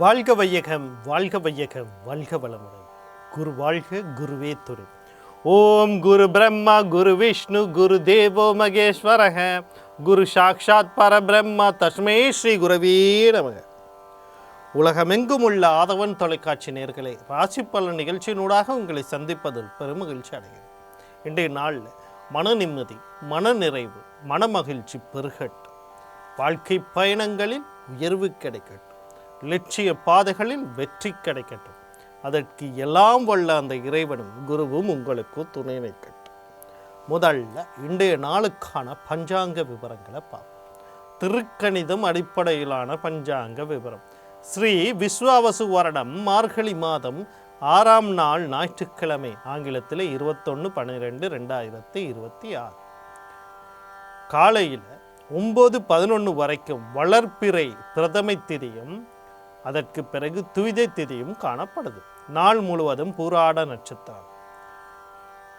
வாழ்க வையகம் வாழ்க வையகம் வாழ்க வளமுடன். குரு வாழ்க குருவே துணை ஓம் குரு பிரம்மா குரு விஷ்ணு குரு தேவோ மகேஸ்வரக. குரு சாக்ஷாத் பரபிரம்மா தஸ்மே ஸ்ரீ குரவே நமக. உலகமெங்கும் உள்ள ஆதவன் தொலைக்காட்சி நேர்களை ராசி பலன் நிகழ்ச்சியினூடாக உங்களை சந்திப்பதில் பெருமகிழ்ச்சி அடைகிறேன். இன்றைய நாளில் மன நிம்மதி மன நிறைவு மனமகிழ்ச்சி பெருகட்டும். வாழ்க்கை பயணங்களில் உயர்வு கிடைக்கட்டும். லட்சிய பாதைகளில் வெற்றி கிடைக்கட்டும். அதற்கு எல்லாம் வல்ல அந்த இறைவனும் குருவும் உங்களுக்கு துணை நிற்கட்டும் முதல்ல இன்றைய நாளுக்கான பஞ்சாங்க விவரங்களை பார்ப்போம். திருக்கணிதம் அடிப்படையிலான பஞ்சாங்க விவரம். ஸ்ரீ விஸ்வாவசு வருடம் மார்கழி மாதம் ஆறாம் நாள் ஞாயிற்றுக்கிழமை ஆங்கிலத்தில் இருபத்தொன்று பன்னிரெண்டு ரெண்டாயிரத்தி இருபத்தி ஆறு. காலையில் ஒம்பது பதினொன்று வரைக்கும் வளர்ப்பிறை பிரதமை திரியும் அதற்கு பிறகு துவிதை திதியும் காணப்படுது. நாள் முழுவதும் பூராட நட்சத்திரம்.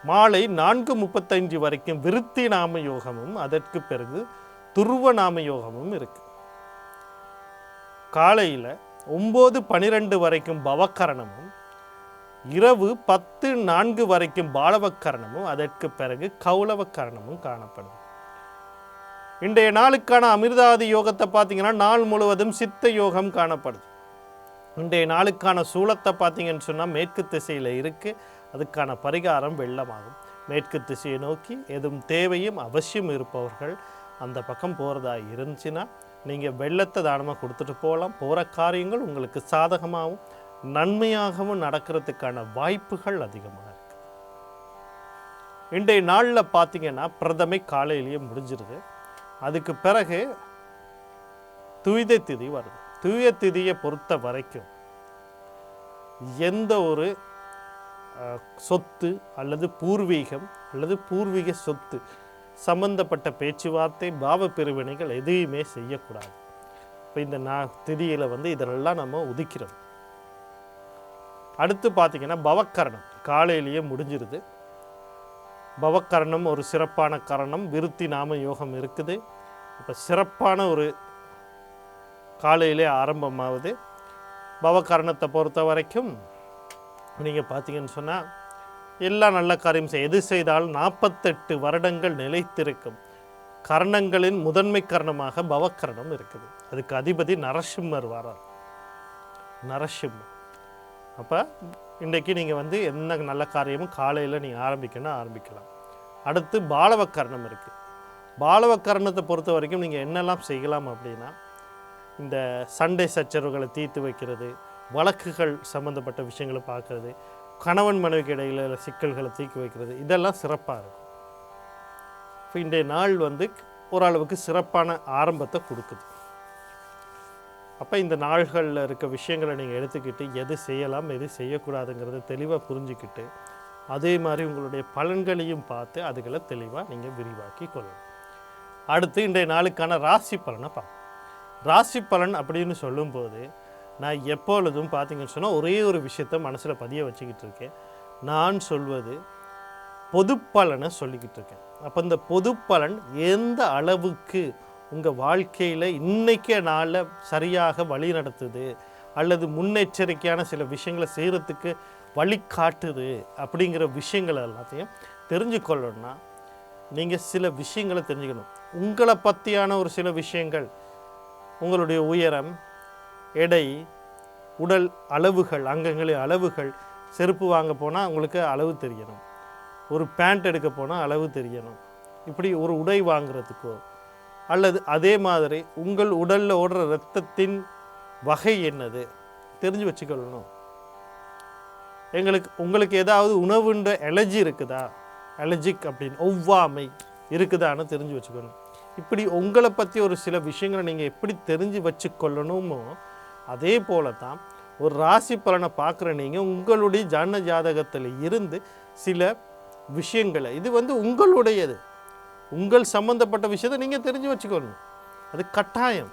மாலை நான்கு முப்பத்தைந்து வரைக்கும் விருத்தி நாம யோகமும் அதற்கு பிறகு துருவ நாம யோகமும் இருக்கு. காலையில் ஒம்பது பனிரெண்டு வரைக்கும் பவக்கரணமும் இரவு பத்து நான்கு வரைக்கும் பாலவக்கரணமும் அதற்கு பிறகு கௌலவக்கரணமும் காணப்படுது. இன்றைய நாளுக்கான அமிர்தாதி யோகத்தை பார்த்தீங்கன்னா நாள் முழுவதும் சித்த யோகம் காணப்படுது. இன்றைய நாளுக்கான சூழத்தை பார்த்தீங்கன்னு சொன்னால் மேற்கு திசையில் இருக்குது அதுக்கான பரிகாரம் வெள்ளமாகும். மேற்கு திசையை நோக்கி எதுவும் தேவையும் அவசியம் இருப்பவர்கள் அந்த பக்கம் போகிறதா இருந்துச்சுன்னா நீங்கள் வெள்ளத்தை தானமாக கொடுத்துட்டு போகலாம் போகிற காரியங்கள் உங்களுக்கு சாதகமாகவும் நன்மையாகவும் நடக்கிறதுக்கான வாய்ப்புகள் அதிகமாக இருக்குது இன்றைய நாளில் பார்த்தீங்கன்னா பிரதமை காலையிலேயே முடிஞ்சிருது. அதுக்கு பிறகு துவிதை திதி வருது. தூய திதியை பொறுத்த வரைக்கும் எந்த ஒரு சொத்து அல்லது பூர்வீகம் அல்லது பூர்வீக சொத்து சம்பந்தப்பட்ட பேச்சுவார்த்தை பாவ பிரிவினைகள் எதையுமே செய்யக்கூடாது. இப்போ இந்த நா திதியில் வந்து இதெல்லாம் நம்ம உதிக்கிறோம் அடுத்து பார்த்தீங்கன்னா பவக்கரணம். காலையிலேயே முடிஞ்சிருது. பவக்கரணம் ஒரு சிறப்பான கரணம். விருத்தி நாம யோகம் இருக்குது. இப்போ சிறப்பான ஒரு காலையிலே ஆரம்பமாகுது பவகரணத்தை பொறுத்த வரைக்கும் நீங்கள் பார்த்தீங்கன்னு சொன்னால் எல்லா நல்ல காரியம் செய்ய எது செய்தாலும் நாற்பத்தெட்டு வருடங்கள் நிலைத்திருக்கும். கரணங்களின் முதன்மை கரணமாக பவக்கரணம் இருக்குது. அதுக்கு அதிபதி நரசிம்மர் வரார். நரசிம்மர். அப்போ இன்றைக்கு நீங்கள் வந்து என்ன நல்ல காரியமும் காலையில் நீங்கள் ஆரம்பிக்கணும் ஆரம்பிக்கலாம். அடுத்து பாலவக்கரணம் இருக்குது பாலவக்கரணத்தை பொறுத்த வரைக்கும் நீங்கள் என்னெல்லாம் செய்யலாம் அப்படின்னா இந்த சண்டை சச்சரவுகளை தீர்த்து வைக்கிறது வழக்குகள் சம்மந்தப்பட்ட விஷயங்களை பார்க்கறது கணவன் மனைவிக்கு இடையில சிக்கல்களை தீர்த்து வைக்கிறது இதெல்லாம் சிறப்பாக இருக்கும். இப்போ இன்றைய நாள் வந்து ஓரளவுக்கு சிறப்பான ஆரம்பத்தை கொடுக்குது. அப்போ இந்த நாள்களில் இருக்க விஷயங்களை நீங்கள் எடுத்துக்கிட்டு எது செய்யலாம் எது செய்யக்கூடாதுங்கிறத தெளிவாக புரிஞ்சுக்கிட்டு அதே மாதிரி உங்களுடைய பலன்களையும் பார்த்து அதுகளை தெளிவாக நீங்கள் விரிவாக்கி கொள்ளணும். அடுத்து இன்றைய நாளுக்கான ராசி பலனை பார்ப்போம். ராசி பலன் அப்படின்னு சொல்லும்போது நான் எப்பொழுதும் பார்த்தீங்கன்னு சொன்னால் ஒரே ஒரு விஷயத்த மனசில் பதிய வச்சுக்கிட்டு இருக்கேன். நான் சொல்வது பொது பலனை சொல்லிக்கிட்டு இருக்கேன். அப்போ இந்த பொது பலன் எந்த அளவுக்கு உங்கள் வாழ்க்கையில் இன்றைக்கே நாளில் சரியாக வழி நடத்துது அல்லது முன்னெச்சரிக்கையான சில விஷயங்களை செய்கிறதுக்கு வழி காட்டுது அப்படிங்கிற விஷயங்கள் எல்லாத்தையும் தெரிஞ்சுக்கொள்ளணும்னா நீங்கள் சில விஷயங்களை தெரிஞ்சுக்கணும். உங்களை பற்றியான ஒரு சில விஷயங்கள் உங்களுடைய உயரம் எடை உடல் அளவுகள் அங்கங்களின் அளவுகள் செருப்பு வாங்க போனால் உங்களுக்கு அளவு தெரியணும். ஒரு பேண்ட் எடுக்க போனால் அளவு தெரியணும். இப்படி ஒரு உடை வாங்குறதுக்கோ அல்லது அதே மாதிரி உங்கள் உடலில் ஓடுற இரத்தத்தின் வகை என்னது தெரிஞ்சு வச்சுக்கொள்ளணும். எங்களுக்கு உங்களுக்கு ஏதாவது உணவுன்ற அலர்ஜி இருக்குதா? அலர்ஜிக் அப்படின்னு ஒவ்வாமை இருக்குதான்னு தெரிஞ்சு வச்சுக்கணும் இப்படி உங்களை பற்றி ஒரு சில விஷயங்களை நீங்கள் எப்படி தெரிஞ்சு வச்சுக்கொள்ளணுமோ அதே போல தான் ஒரு ராசி பலனை பார்க்குற நீங்கள் உங்களுடைய ஜன ஜாதகத்தில் இருந்து சில விஷயங்களை இது வந்து உங்களுடையது. உங்கள் சம்பந்தப்பட்ட விஷயத்தை நீங்கள் தெரிஞ்சு வச்சுக்கணும். அது கட்டாயம்.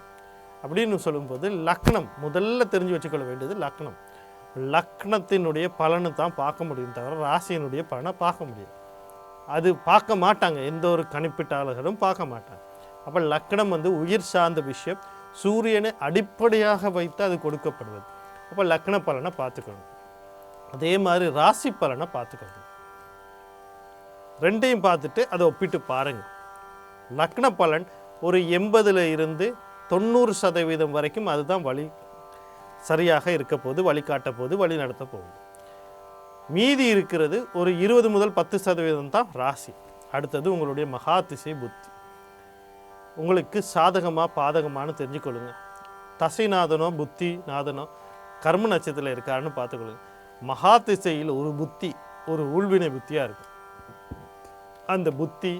அப்படின்னு சொல்லும்போது லக்னம் முதல்ல தெரிஞ்சு வச்சுக்கொள்ள வேண்டியது லக்னம். லக்னத்தினுடைய பலனை தான் பார்க்க முடியும் தவிர ராசியினுடைய பலனை பார்க்க முடியும் அது பார்க்க மாட்டாங்க. எந்த ஒரு கணிப்பிட்டாளர்களும் பார்க்க மாட்டாங்க. அப்போ லக்னம் வந்து உயிர் சார்ந்த விஷயம். சூரியனை அடிப்படையாக வைத்து அது கொடுக்கப்படுவது. அப்போ லக்ன பலனை பார்த்துக்கணும். அதே மாதிரி ராசி பலனை பார்த்துக்கணும். ரெண்டையும் பார்த்துட்டு அதை ஒப்பிட்டு பாருங்கள் லக்ன பலன் ஒரு எண்பதுல இருந்து தொண்ணூறு சதவீதம் வரைக்கும் அதுதான் வழி சரியாக இருக்க போது வழிகாட்ட போது வழி நடத்த போகுது. மீதி இருக்கிறது ஒரு இருபது முதல் பத்து சதவீதம் தான் ராசி. அடுத்தது உங்களுடைய மகா திசை புத்தி. உங்களுக்கு சாதகமாக பாதகமானு தெரிஞ்சுக்கொள்ளுங்க. தசைநாதனோ புத்தி நாதனோ கர்ம நட்சத்திரத்தில் இருக்காருன்னு பார்த்துக்கொள்ளுங்க. மகா திசையில் ஒரு புத்தி ஒரு ஊழ்வினை புத்தியாக இருக்கும் அந்த புத்தி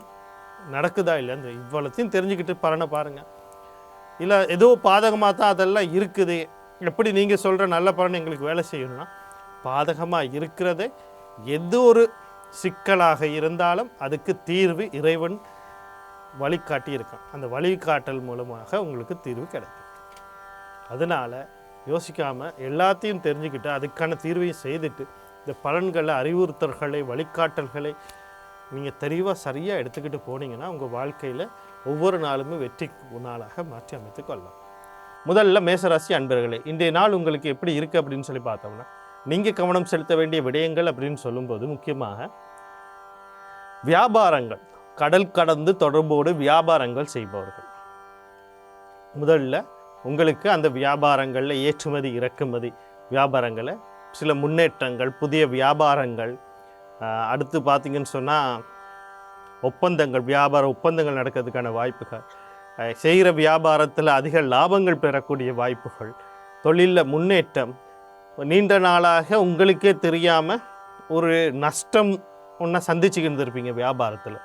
நடக்குதா இல்லை அந்த இவ்வளோத்தையும் தெரிஞ்சுக்கிட்டு பலனை பாருங்கள் இல்லை ஏதோ பாதகமாக தான் அதெல்லாம் இருக்குது. எப்படி நீங்கள் சொல்கிற நல்ல பலன் எங்களுக்கு வேலை செய்யணும்னா பாதகமாக இருக்கிறதே எது ஒரு சிக்கலாக இருந்தாலும் அதுக்கு தீர்வு இறைவன் வழிகாட்டி இருக்கான் அந்த வழிகாட்டல் மூலமாக உங்களுக்கு தீர்வு கிடைக்கும். அதனால் யோசிக்காமல் எல்லாத்தையும் தெரிஞ்சுக்கிட்டு அதுக்கான தீர்வையும் செய்துட்டு இந்த பலன்களை அறிவுறுத்தல்களை வழிகாட்டல்களை நீங்கள் தெளிவாக சரியாக எடுத்துக்கிட்டு போனீங்கன்னா உங்கள் வாழ்க்கையில் ஒவ்வொரு நாளுமே வெற்றி நாளாக மாற்றி அமைத்து கொள்ளலாம். முதல்ல மேசராசி அன்பர்களே இன்றைய நாள் உங்களுக்கு எப்படி இருக்குது அப்படின்னு சொல்லி பார்த்தோம்னா நீங்கள் கவனம் செலுத்த வேண்டிய விடயங்கள் அப்படின்னு சொல்லும்போது முக்கியமாக வியாபாரங்கள். கடல் கடந்து தொடர்போடு வியாபாரங்கள் செய்பவர்கள். முதல்ல உங்களுக்கு அந்த வியாபாரங்களில் ஏற்றுமதி இறக்குமதி வியாபாரங்களை சில முன்னேற்றங்கள் புதிய வியாபாரங்கள் அடுத்து பார்த்தீங்கன்னு சொன்னால் ஒப்பந்தங்கள் வியாபார ஒப்பந்தங்கள் நடக்கிறதுக்கான வாய்ப்புகள் செய்கிற வியாபாரத்தில் அதிக லாபங்கள் பெறக்கூடிய வாய்ப்புகள் தொழிலில் முன்னேற்றம் நீண்ட நாளாக உங்களுக்கே தெரியாமல் ஒரு நஷ்டம் ஒன்றை சந்திச்சுக்கிட்டு இருப்பீங்க வியாபாரத்தில்.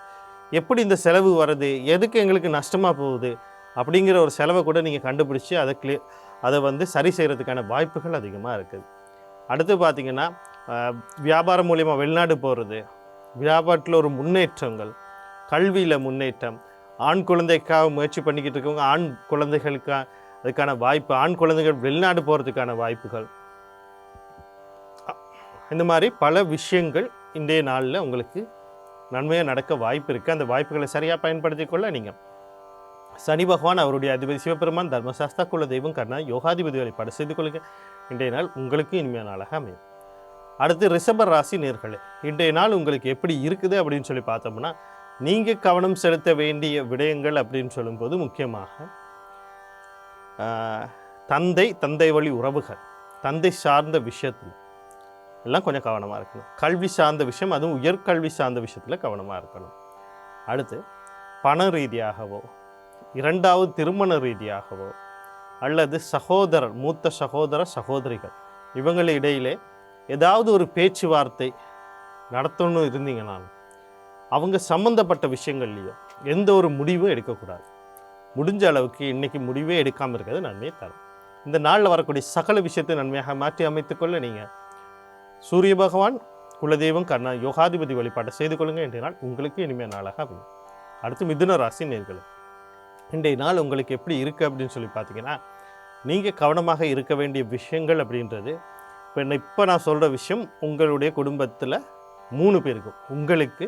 எப்படி இந்த செலவு வருது? எதுக்கு எங்களுக்கு நஷ்டமாக போகுது? அப்படிங்கிற ஒரு செலவை கூட நீங்கள் கண்டுபிடிச்சி அதை கிளிய அதை வந்து சரி செய்கிறதுக்கான வாய்ப்புகள் அதிகமாக இருக்குது. அடுத்து பார்த்தீங்கன்னா வியாபாரம் மூலிமா வெளிநாடு போகிறது வியாபாரத்தில் ஒரு முன்னேற்றங்கள் கல்வியில் முன்னேற்றம் ஆண் குழந்தைக்காக முயற்சி பண்ணிக்கிட்டு இருக்கவங்க ஆண் குழந்தைகளுக்காக அதுக்கான வாய்ப்பு ஆண் குழந்தைகள் வெளிநாடு போகிறதுக்கான வாய்ப்புகள். இந்த மாதிரி பல விஷயங்கள் இன்றைய நாளில் உங்களுக்கு நன்மையாக நடக்க வாய்ப்பு இருக்குது அந்த வாய்ப்புகளை சரியாக பயன்படுத்தி கொள்ள நீங்கள் சனி பகவான் அவருடைய அதிபதி சிவபெருமான் தர்மசாஸ்தா குல தெய்வம் கர்ணா யோகாதிபதி வழிபாடு செய்து கொள்க. இன்றைய நாள் உங்களுக்கு இனிமையான நாளாக அமையும். அடுத்து ரிஷப ராசி நேர்களே இன்றைய நாள் உங்களுக்கு எப்படி இருக்குது அப்படின்னு சொல்லி பார்த்தோம்னா நீங்கள் கவனம் செலுத்த வேண்டிய விடயங்கள் அப்படின்னு சொல்லும்போது முக்கியமாக தந்தை தந்தை வழி உறவுகள் தந்தை சார்ந்த விஷயத்தில் எல்லாம் கொஞ்சம் கவனமாக இருக்கணும். கல்வி சார்ந்த விஷயம் அதுவும் உயர்கல்வி சார்ந்த விஷயத்தில் கவனமாக இருக்கணும். அடுத்து பண ரீதியாகவோ இரண்டாவது திருமண ரீதியாகவோ அல்லது சகோதரர் மூத்த சகோதர சகோதரிகள் இவங்கள இடையிலே ஏதாவது ஒரு பேச்சுவார்த்தை நடத்தணும்னு இருந்தீங்கன்னா அவங்க சம்மந்தப்பட்ட விஷயங்கள்லையோ எந்த ஒரு முடிவும் எடுக்கக்கூடாது. முடிஞ்ச அளவுக்கு இன்றைக்கி முடிவே எடுக்காமல் இருக்கிறது நன்மையை தரும். இந்த நாளில் வரக்கூடிய சகல விஷயத்தை நன்மையாக மாற்றி அமைத்துக்கொள்ள நீங்கள் சூரிய பகவான் குலதெய்வம் கர்ணா யோகாதிபதி வழிபாட்டை செய்து கொள்ளுங்கள் இன்றைய நாள் உங்களுக்கு இனிமையான நாளாக அமையும் அடுத்து மிதுன ராசி நேர்கள் இன்றைய நாள் உங்களுக்கு எப்படி இருக்குது அப்படின்னு சொல்லி பார்த்தீங்கன்னா நீங்கள் கவனமாக இருக்க வேண்டிய விஷயங்கள் அப்படின்றது இப்போ இப்போ நான் சொல்கிற விஷயம் உங்களுடைய குடும்பத்தில் மூணு பேருக்கும் உங்களுக்கு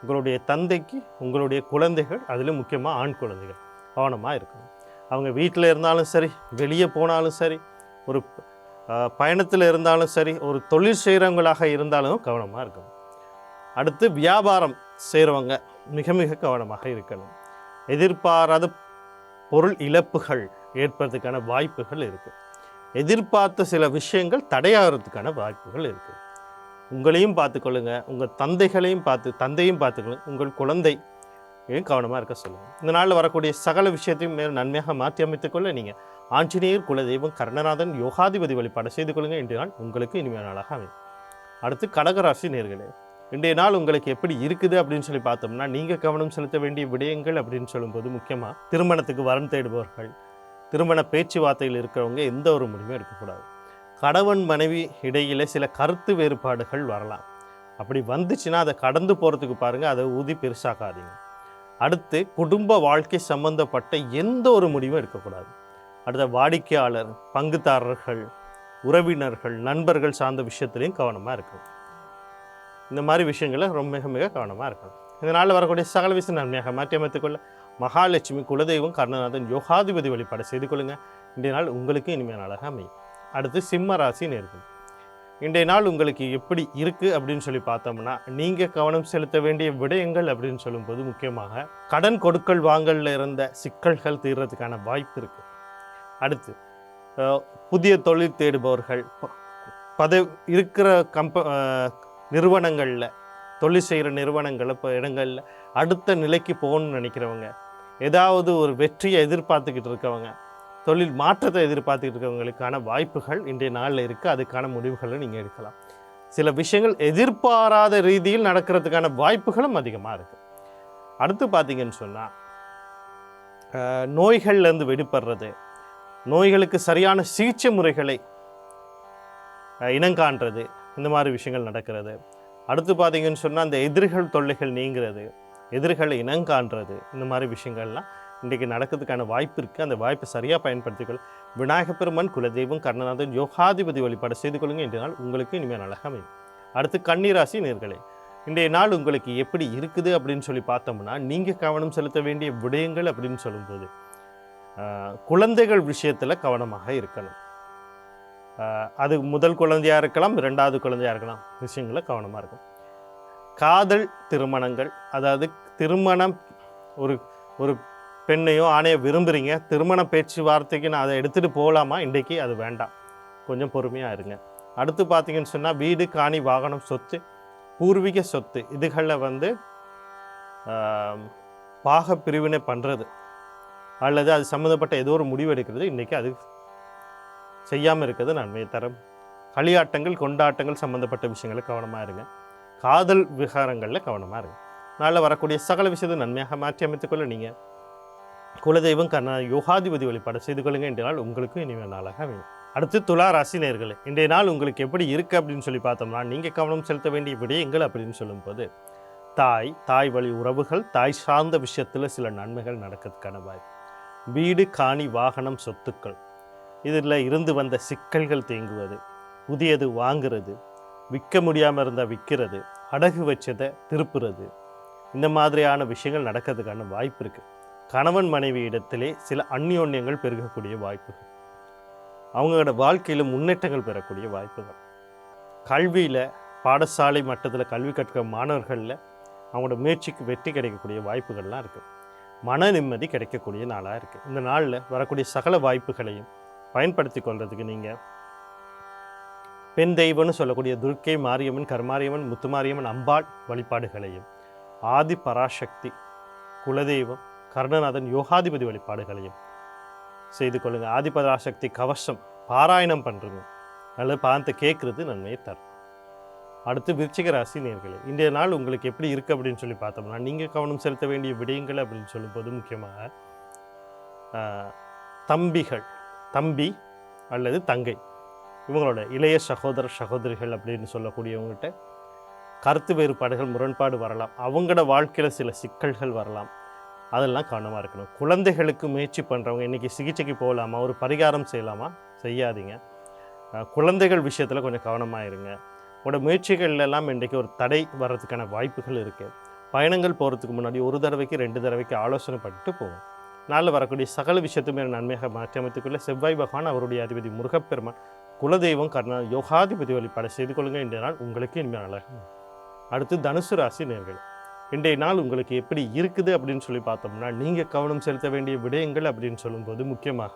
உங்களுடைய தந்தைக்கு உங்களுடைய குழந்தைகள் அதில் முக்கியமாக ஆண் குழந்தைகள் கவனமாக இருக்கணும். அவங்க வீட்டில் இருந்தாலும் சரி வெளியே போனாலும் சரி ஒரு பயணத்தில் இருந்தாலும் சரி ஒரு தொழில் செய்கிறவங்களாக இருந்தாலும் கவனமாக இருக்கணும். அடுத்து வியாபாரம் செய்கிறவங்க மிக மிக கவனமாக இருக்கணும். எதிர்பாராத பொருள் இழப்புகள் ஏற்படுறதுக்கான வாய்ப்புகள் இருக்குது எதிர்பார்த்த சில விஷயங்கள் தடையாகிறதுக்கான வாய்ப்புகள் இருக்குது உங்களையும் பார்த்துக்கொள்ளுங்க உங்கள் தந்தைகளையும் பார்த்து தந்தையும் பார்த்துக்கொள்ளுங்க உங்கள் குழந்தை கவனமாக இருக்க சொல்லுங்கள் இந்த நாளில் வரக்கூடிய சகல விஷயத்தையும் மேலும் நன்மையாக மாற்றி அமைத்துக்கொள்ள நீங்கள் ஆஞ்சநேயர் குலதெய்வம் கர்ணநாதன் யோகாதிபதி வழிபாடு செய்து கொள்ளுங்கள் இன்றைய நாள் உங்களுக்கு இனிமையான நாளாக அமையும். அடுத்து கடகராசி நேர்களே இன்றைய நாள் உங்களுக்கு எப்படி இருக்குது அப்படின்னு சொல்லி பார்த்தோம்னா நீங்கள் கவனம் செலுத்த வேண்டிய விடயங்கள் அப்படின்னு சொல்லும்போது முக்கியமாக திருமணத்துக்கு வரம் தேடுபவர்கள் திருமண பேச்சுவார்த்தையில் இருக்கிறவங்க எந்த ஒரு முடிவும் எடுக்கக்கூடாது. கணவன் மனைவி இடையில் சில கருத்து வேறுபாடுகள் வரலாம். அப்படி வந்துச்சுன்னா அதை கடந்து போகிறதுக்கு பாருங்கள் அதை ஊதி பெருசாக்காதீங்க. அடுத்து குடும்ப வாழ்க்கை சம்பந்தப்பட்ட எந்த ஒரு முடிவும் எடுக்கக்கூடாது. அடுத்த வாடிக்கையாளர் பங்குதாரர்கள் உறவினர்கள் நண்பர்கள் சார்ந்த விஷயத்துலையும் கவனமாக இருக்கணும். இந்த மாதிரி விஷயங்களை ரொம்ப மிக மிக கவனமாக இருக்கணும். இதனால் வரக்கூடிய சகல விஷயம் நன்மையாக மாற்றியமைத்துக்கொள்ள மகாலட்சுமி குலதெய்வம் கர்ணநாதன் யோகாதிபதி வழிபாடு செய்து கொள்ளுங்கள் இன்றைய நாள் உங்களுக்கு இனிமையான நாளாக அமையும். அடுத்து சிம்ம ராசி நேர்கள். இன்றைய நாள் உங்களுக்கு எப்படி இருக்குது அப்படின்னு சொல்லி பார்த்தோம்னா நீங்கள் கவனம் செலுத்த வேண்டிய விடயங்கள் அப்படின்னு சொல்லும்போது முக்கியமாக கடன் கொடுக்கல் வாங்கலில் இருந்த சிக்கல்கள் தீர்றதுக்கான வாய்ப்பு இருக்குது அடுத்து புதிய தொழில் தேடுபவர்கள் பதவி இருக்கிற கம்ப நிறுவனங்களில் தொழில் செய்கிற நிறுவனங்கள் இப்போ இடங்களில் அடுத்த நிலைக்கு போகணும்னு நினைக்கிறவங்க ஏதாவது ஒரு வெற்றியை எதிர்பார்த்துக்கிட்டு இருக்கவங்க தொழில் மாற்றத்தை எதிர்பார்த்துக்கிட்டு இருக்கவங்களுக்கான வாய்ப்புகள் இன்றைய நாளில் இருக்குது அதுக்கான முடிவுகளை நீங்கள் எடுக்கலாம். சில விஷயங்கள் எதிர்பாராத ரீதியில் நடக்கிறதுக்கான வாய்ப்புகளும் அதிகமாக இருக்குது அடுத்து பார்த்தீங்கன்னு சொன்னால் நோய்கள்லேருந்து விடுபடுறது நோய்களுக்கு சரியான சிகிச்சை முறைகளை இனங்காண்றது இந்த மாதிரி விஷயங்கள் நடக்கிறது. அடுத்து பார்த்தீங்கன்னு சொன்னால் அந்த எதிர்கள் தொல்லைகள் நீங்கிறது எதிர்களை இனங்காண்றது இந்த மாதிரி விஷயங்கள்லாம் இன்றைக்கு நடக்கிறதுக்கான வாய்ப்பு இருக்குது அந்த வாய்ப்பை சரியாக பயன்படுத்திக்கொள். விநாயகப் பெருமன் குலதெய்வம் கர்ணநாதன் யோகாதிபதி வழிபாடு செய்து கொள்ளுங்க இன்றைய நாள் உங்களுக்கு இனிமேல் அழகாக அமையும் அடுத்து கன்னிராசி நேர்களே இன்றைய நாள் உங்களுக்கு எப்படி இருக்குது அப்படின்னு சொல்லி பார்த்தோம்னா நீங்கள் கவனம் செலுத்த வேண்டிய விடயங்கள் அப்படின்னு சொல்லும்போது குழந்தைகள் விஷயத்தில் கவனமாக இருக்கணும். அது முதல் குழந்தையாக இருக்கலாம் இரண்டாவது குழந்தையாக இருக்கலாம் விஷயங்களில் கவனமாக இருக்கும் காதல் திருமணங்கள் அதாவது திருமணம் ஒரு ஒரு பெண்ணையோ ஆணையோ விரும்புகிறீங்க திருமண பேச்சுவார்த்தைக்கு நான் அதை எடுத்துகிட்டு போகலாமா இன்றைக்கி அது வேண்டாம். கொஞ்சம் பொறுமையாக இருங்க. அடுத்து பார்த்தீங்கன்னு சொன்னால் வீடு காணி வாகனம் சொத்து பூர்வீக சொத்து இதுகளில் வந்து பாக பிரிவினை பண்ணுறது அல்லது அது சம்மந்தப்பட்ட ஏதோ ஒரு முடிவு எடுக்கிறது இன்றைக்கி அது செய்யாமல் இருக்கிறது நன்மையை தரும். களியாட்டங்கள் கொண்டாட்டங்கள் சம்மந்தப்பட்ட விஷயங்களில் கவனமாக இருங்க. காதல் விகாரங்களில் கவனமாக இருங்க. நாளில் வரக்கூடிய சகல விஷயத்தை நன்மையாக மாற்றி அமைத்துக்கொள்ள நீங்கள் குலதெய்வம் கர்ணா யோகாதிபதி வழிபாடு செய்து கொள்ளுங்க. இன்றைய நாள் உங்களுக்கும் இனிமேல் நாளாக அமையும். அடுத்து துலா ராசி நேர்களே இன்றைய நாள் உங்களுக்கு எப்படி இருக்குது அப்படின்னு சொல்லி பார்த்தோம்னா நீங்கள் கவனம் செலுத்த வேண்டிய விடயங்கள் அப்படின்னு சொல்லும்போது தாய் தாய் வழி உறவுகள் தாய் சார்ந்த விஷயத்தில் சில நன்மைகள் நடக்கிறதுக்கான வாய்ப்பு வீடு காணி வாகனம் சொத்துக்கள். இதில் இருந்து வந்த சிக்கல்கள் தேங்குவது புதியது வாங்குறது விற்க முடியாமல் இருந்தால் விற்கிறது அடகு வச்சதை திருப்புறது. இந்த மாதிரியான விஷயங்கள் நடக்கிறதுக்கான வாய்ப்பு இருக்குது கணவன் மனைவி இடத்திலே சில அந்யோன்யங்கள் பெருகக்கூடிய வாய்ப்புகள். அவங்களோட வாழ்க்கையில் முன்னேற்றங்கள் பெறக்கூடிய வாய்ப்புகள். கல்வியில் பாடசாலை மட்டத்தில் கல்வி கற்கிற மாணவர்களில் அவங்களோட முயற்சிக்கு வெற்றி கிடைக்கக்கூடிய வாய்ப்புகள்லாம் இருக்குது மன நிம்மதி கிடைக்கக்கூடிய நாளாக இருக்குது இந்த நாளில் வரக்கூடிய சகல வாய்ப்புகளையும் பயன்படுத்தி கொள்றதுக்கு நீங்கள் பெண் தெய்வம்னு சொல்லக்கூடிய துர்க்கை மாரியம்மன் கருமாரியம்மன் முத்துமாரியம்மன் அம்பாள் வழிபாடுகளையும் ஆதி பராசக்தி குலதெய்வம் கர்ணநாதன் யோகாதிபதி வழிபாடுகளையும் செய்து கொள்ளுங்க. ஆதி பராசக்தி கவசம் பாராயணம் பண்ணுறது நல்லது பார்த்து கேட்குறது நன்மையை தரும். அடுத்து விருச்சிக ராசி நேர்களே இன்றைய நாள் உங்களுக்கு எப்படி இருக்குது அப்படின்னு சொல்லி பார்த்தோம்னா நீங்கள் கவனம் செலுத்த வேண்டிய விடயங்கள் அப்படின்னு சொல்லும்போது முக்கியமாக தம்பிகள் தம்பி அல்லது தங்கை இவங்களோட இளைய சகோதர சகோதரிகள் அப்படின்னு சொல்லக்கூடியவங்ககிட்ட கருத்து வேறுபாடுகள் முரண்பாடு வரலாம். அவங்களோட வாழ்க்கையில் சில சிக்கல்கள் வரலாம். அதெல்லாம் கவனமாக இருக்கணும். குழந்தைகளுக்கு முயற்சி பண்ணுறவங்க இன்றைக்கி சிகிச்சைக்கு போகலாமா? ஒரு பரிகாரம் செய்யலாமா? செய்யாதீங்க. குழந்தைகள் விஷயத்தில் கொஞ்சம் கவனமாக இருங்க. உங்களோட முயற்சிகள் எல்லாம் இன்றைக்கி ஒரு தடை வர்றதுக்கான வாய்ப்புகள் இருக்குது பயணங்கள் போகிறதுக்கு முன்னாடி ஒரு தடவைக்கு ரெண்டு தடவைக்கு ஆலோசனை பண்ணிட்டு போவோம். நாளில் வரக்கூடிய சகல விஷயத்துமே நன்மையாக மாற்றியமைத்துக்குள்ள செவ்வாய் பகவான் அவருடைய அதிபதி முருகப்பெருமான் குலதெய்வம் கர்ணா யோகாதிபதி வழிபாடு செய்து கொள்ளுங்க. இன்றைய நாள் உங்களுக்கு இனிமேல் அடுத்து தனுசு ராசி நேர்கள் இன்றைய நாள் உங்களுக்கு எப்படி இருக்குது அப்படின்னு சொல்லி பார்த்தோம்னா நீங்கள் கவனம் செலுத்த வேண்டிய விடயங்கள் அப்படின்னு சொல்லும்போது முக்கியமாக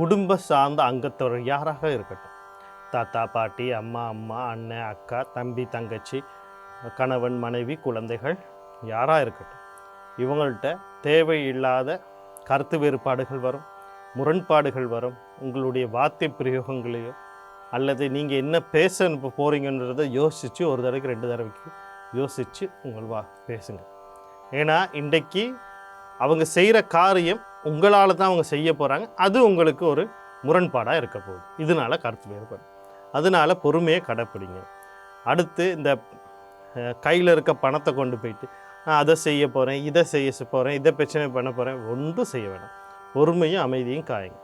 குடும்ப சார்ந்த அங்கத்தவர் யாராக இருக்கட்டும் தாத்தா பாட்டி அம்மா அம்மா அண்ணன் அக்கா தம்பி தங்கச்சி கணவன் மனைவி குழந்தைகள் யாராக இருக்கட்டும். இவங்கள்ட்ட தேவையில்லாத கருத்து வேறுபாடுகள் வரும் முரண்பாடுகள் வரும். உங்களுடைய வார்த்தை பிரயோகங்களையோ அல்லது நீங்கள் என்ன பேச இப்போ போகிறீங்கன்றதை யோசித்து ஒரு தடவைக்கு ரெண்டு தடவைக்கு யோசித்து உங்கள் வா பேசுங்க. ஏன்னா இன்றைக்கு அவங்க செய்கிற காரியம் உங்களால் தான் அவங்க செய்ய போகிறாங்க அது உங்களுக்கு ஒரு முரண்பாடாக இருக்க போகுது. இதனால கருத்து வேறுபாடு. அதனால பொறுமையை கடைப்பிடிங்க. அடுத்து இந்த கையில் இருக்க பணத்தை கொண்டு போயிட்டு நான் அதை செய்ய போகிறேன் இதை செய்ய போகிறேன் இதை பிரச்சனை பண்ண போகிறேன் ஒன்றும் செய்ய வேணாம். பொறுமையும் அமைதியும் காயுங்க.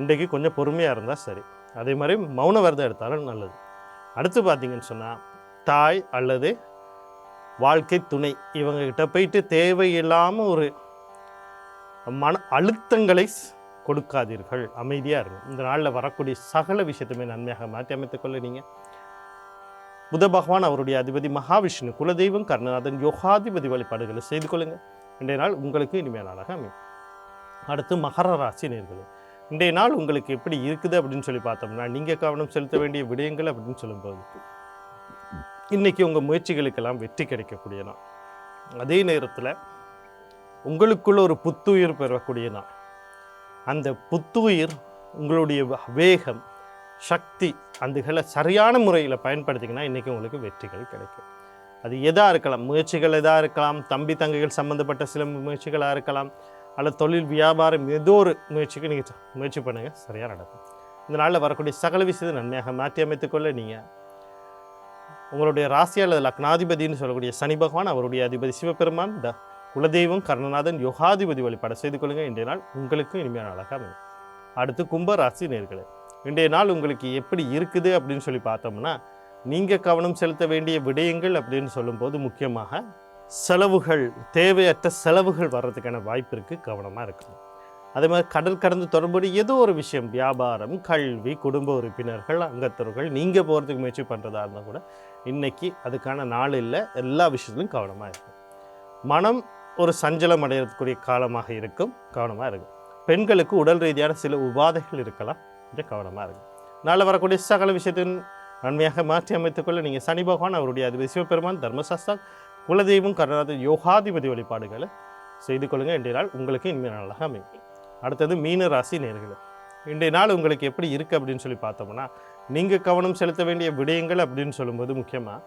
இன்றைக்கு கொஞ்சம் பொறுமையாக இருந்தால் சரி. அதே மாதிரி மௌன விரதம் எடுத்தாலும் நல்லது. அடுத்து பார்த்தீங்கன்னு சொன்னால் தாய் அல்லது வாழ்க்கை துணை இவங்கக்கிட்ட போயிட்டு தேவையில்லாமல் ஒரு மன அழுத்தங்களை கொடுக்காதீர்கள். அமைதியாக இருக்கும் இந்த நாளில் வரக்கூடிய சகல விஷயத்தையுமே நன்மையாக மாற்றி அமைத்துக்கொள்ள நீங்கள் புத பகவான் அவருடைய அதிபதி மகாவிஷ்ணு குலதெய்வம் கர்ணநாதன் யோகாதிபதி வழிபாடுகளை செய்து கொள்ளுங்கள் இன்றைய நாள் உங்களுக்கு இனிமையான நாளாக அமையும். அடுத்து மகர ராசி நேர்களே இன்றைய நாள் உங்களுக்கு எப்படி இருக்குது அப்படின்னு சொல்லி பார்த்தோம்னா நீங்கள் கவனம் செலுத்த வேண்டிய விடயங்கள் அப்படின்னு சொல்லும்போது இன்றைக்கி உங்கள் முயற்சிகளுக்கெல்லாம் வெற்றி கிடைக்கக்கூடிய நாள். அதே நேரத்தில் உங்களுக்குள்ள ஒரு புத்துயிர் பெறக்கூடிய நாள். அந்த புத்துயிர் உங்களுடைய வேகம் சக்தி அதுகளை சரியான முறையில் பயன்படுத்திங்கன்னா இன்றைக்கி உங்களுக்கு வெற்றிகள் கிடைக்கும். அது எதாக இருக்கலாம் முயற்சிகள் எதாக இருக்கலாம் தம்பி தங்கைகள் சம்மந்தப்பட்ட சில முயற்சிகளாக இருக்கலாம் அல்லது தொழில் வியாபாரம் ஏதோ ஒரு முயற்சிக்கு நீங்கள் முயற்சி பண்ணுங்கள் சரியாக நடக்கும். இந்த நாளில் வரக்கூடிய சகல விஷயத்தை நன்மையாக மாற்றி அமைத்துக்கொள்ள நீங்கள் உங்களுடைய ராசி அல்லது லக்னாதிபதினு சொல்லக்கூடிய சனி பகவான் அவருடைய அதிபதி சிவபெருமான் த குலதெய்வம் கர்ணநாதன் யோகாதிபதி வழிபாடு செய்து கொள்ளுங்கள் இன்றைய நாள் உங்களுக்கும் இனிமையான நாளாக அமையும். அடுத்து கும்ப ராசி நேர்களே இன்றைய நாள் உங்களுக்கு எப்படி இருக்குது அப்படின்னு சொல்லி பார்த்தோம்னா நீங்கள் கவனம் செலுத்த வேண்டிய விடயங்கள் அப்படின்னு சொல்லும்போது முக்கியமாக செலவுகள் தேவையற்ற செலவுகள் வர்றதுக்கான வாய்ப்பிற்கு கவனமாக இருக்கணும். அதே மாதிரி கடல் கடந்து தொடர்புடைய ஏதோ ஒரு விஷயம் வியாபாரம் கல்வி குடும்ப உறுப்பினர்கள் அங்கத்தவர்கள் நீங்கள் போகிறதுக்கு முயற்சி பண்ணுறதா இருந்தால் கூட இன்றைக்கி அதுக்கான நாள் இல்லை எல்லா விஷயத்துலையும் கவனமாக இருக்கும் மனம் ஒரு சஞ்சலம் அடையக்கூடிய காலமாக இருக்கும். கவனமாக இருக்கும் பெண்களுக்கு உடல் ரீதியான சில உபாதைகள் இருக்கலாம். கொஞ்சம் கவனமாக இருக்கும் நாளில் வரக்கூடிய சகல விஷயத்தின் நன்மையாக மாற்றி அமைத்துக்கொள்ள நீங்கள் சனி பகவான் அவருடைய அதிபதி சிவபெருமான் தர்மசாஸ்தா குலதெய்வம் கருணாத யோகாதிபதி வழிபாடுகளை செய்து கொள்ளுங்கள் இன்றைய நாள் உங்களுக்கு இனிமேல் நாளாக அமையும். அடுத்தது மீன ராசி நேர்கள் இன்றைய நாள் உங்களுக்கு எப்படி இருக்குது அப்படின்னு சொல்லி பார்த்தோம்னா நீங்கள் கவனம் செலுத்த வேண்டிய விடயங்கள் அப்படின்னு சொல்லும்போது முக்கியமாக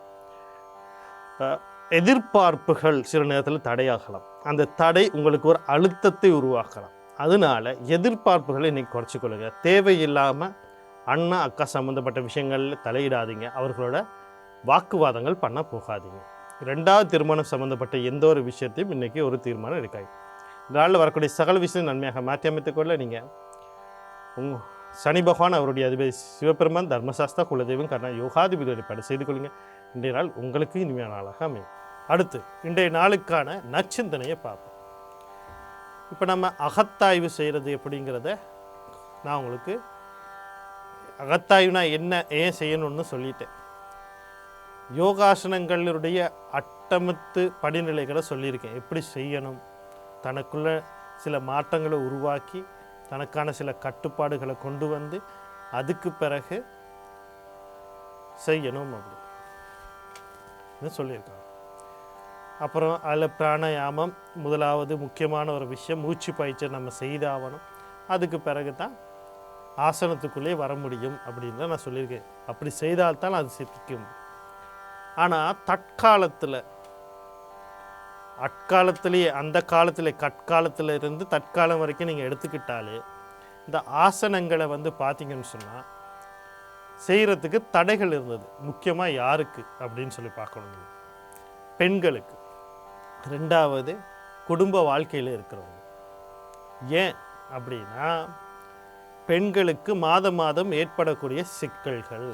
எதிர்பார்ப்புகள் சில நேரத்தில் தடையாகலாம். அந்த தடை உங்களுக்கு ஒரு அழுத்தத்தை உருவாக்கலாம். அதனால எதிர்பார்ப்புகளை இன்றைக்கி குறைச்சிக்கொள்ளுங்க தேவையில்லாமல் அண்ணா அக்கா சம்மந்தப்பட்ட விஷயங்களில் தலையிடாதீங்க. அவர்களோட வாக்குவாதங்கள் பண்ண போகாதீங்க. ரெண்டாவது திருமணம் சம்மந்தப்பட்ட எந்த ஒரு விஷயத்தையும் இன்றைக்கி ஒரு தீர்மானம் எடுக்காது இதனால் நாளில் வரக்கூடிய சகல விஷயம் நன்மையாக மாற்றி அமைத்துக்கொள்ள நீங்கள் உங் சனி பகவான் அவருடைய அதிபதி சிவபெருமான் தர்மசாஸ்தா குலதெய்வம் கர்ணா யோகாதிபதி வழிபாடு செய்து கொள்ளுங்க. இன்றைய நாள் உங்களுக்கு இனிமையான நாளாக அமையும். அடுத்து இன்றைய நாளுக்கான நச்சிந்தனையை பார்ப்போம். இப்போ நம்ம அகத்தாய்வு செய்கிறது எப்படிங்கிறத நான் உங்களுக்கு அகத்தாய்வுனா என்ன ஏன் செய்யணும்னு சொல்லிட்டேன். யோகாசனங்களுடைய அட்டமத்து படிநிலைகளை சொல்லியிருக்கேன். எப்படி செய்யணும்? தனக்குள்ள சில மாற்றங்களை உருவாக்கி தனக்கான சில கட்டுப்பாடுகளை கொண்டு வந்து அதுக்கு பிறகு செய்யணும் அப்படின்னு. சொல்லியிருக்காங்க. அப்புறம் அதில் பிராணாயாமம் முதலாவது முக்கியமான ஒரு விஷயம் மூச்சு பயிற்சி நம்ம செய்தாகணும் அதுக்கு பிறகு தான் ஆசனத்துக்குள்ளே வர முடியும் அப்படின்னு தான் நான் சொல்லியிருக்கேன். அப்படி செய்தால்தான் அது சித்திக்கும். ஆனால் தற்காலத்தில் அட்காலத்திலேயே அந்த காலத்தில் கற்காலத்தில் இருந்து தற்காலம் வரைக்கும் நீங்கள் எடுத்துக்கிட்டாலே இந்த ஆசனங்களை வந்து பார்த்தீங்கன்னு சொன்னால் செய்கிறதுக்கு தடைகள் இருந்தது. முக்கியமாக யாருக்கு? அப்படின்னு சொல்லி பார்க்கணும் பெண்களுக்கு. ரெண்டாவது குடும்ப வாழ்க்கையில் இருக்கிறவங்க. ஏன் அப்படின்னா பெண்களுக்கு மாதம் மாதம் ஏற்படக்கூடிய சிக்கல்கள்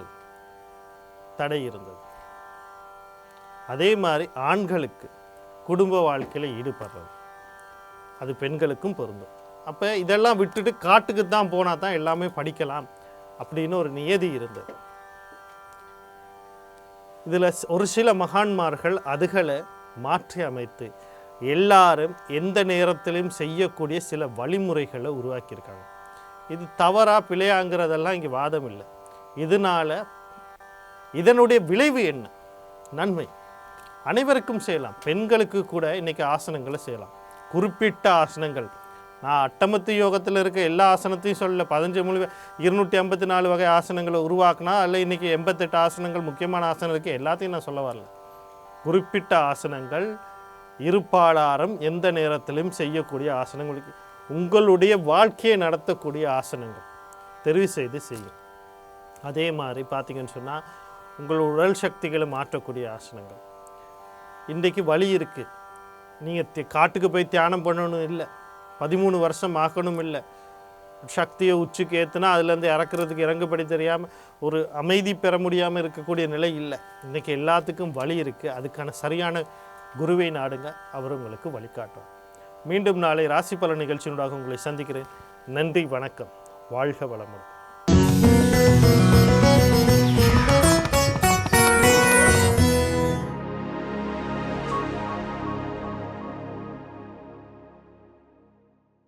தடை இருந்தது. அதே மாதிரி ஆண்களுக்கு குடும்ப வாழ்க்கையில் ஈடுபடுறது. அது பெண்களுக்கும் பொருந்தும். அப்போ இதெல்லாம் விட்டுட்டு காட்டுக்கு தான் போனால் தான் எல்லாமே படிக்கலாம். அப்படின்னு ஒரு நியதி இருந்தது. இதில் ஒரு சில மகான்மார்கள் அதுகளை மாற்றி அமைத்து எல்லாரும் எந்த நேரத்திலையும் செய்யக்கூடிய சில வழிமுறைகளை உருவாக்கியிருக்காங்க. இது தவறா பிழையாங்கிறதெல்லாம் இங்கே வாதம் இல்லை. இதனால இதனுடைய விளைவு என்ன? நன்மை. அனைவருக்கும் செய்யலாம். பெண்களுக்கு கூட இன்னைக்கு ஆசனங்களை செய்யலாம். குறிப்பிட்ட ஆசனங்கள். நான் அட்டமத்து யோகத்தில் இருக்க எல்லா ஆசனத்தையும் சொல்லல. பதினஞ்சு முழு இருநூற்றி ஐம்பத்தி நாலு வகை ஆசனங்களை உருவாக்குனா அதில் இன்றைக்கி எண்பத்தெட்டு ஆசனங்கள் முக்கியமான ஆசனம் இருக்குது எல்லாத்தையும் நான் சொல்ல வரல. குறிப்பிட்ட ஆசனங்கள் இருப்பாளாரம் எந்த நேரத்திலும் செய்யக்கூடிய ஆசனங்களுக்கு உங்களுடைய வாழ்க்கையை நடத்தக்கூடிய ஆசனங்கள். தெரிவு செய்து செய்யும் அதே மாதிரி பார்த்தீங்கன்னு சொன்னால் உங்கள் உடல் சக்திகளை மாற்றக்கூடிய ஆசனங்கள். இன்றைக்கு வழி இருக்குது நீங்கள் காட்டுக்கு போய் தியானம் பண்ணணும் இல்லை. பதிமூணு வருஷம் ஆக்கணும் இல்லை சக்தியை உச்சிக்கு ஏற்றுனா அதுலேருந்து இறக்குறதுக்கு இறங்குபடி தெரியாமல் ஒரு அமைதி பெற முடியாமல் இருக்கக்கூடிய நிலை இல்லை. இன்றைக்கி எல்லாத்துக்கும் வழி இருக்குது அதுக்கான சரியான குருவை நாடுங்க. அவர் உங்களுக்கு வழிகாட்டும். மீண்டும் நாளை ராசி பலன் நிகழ்ச்சியினூடாக உங்களை சந்திக்கிறேன். நன்றி வணக்கம். வாழ்க வளமுடன்.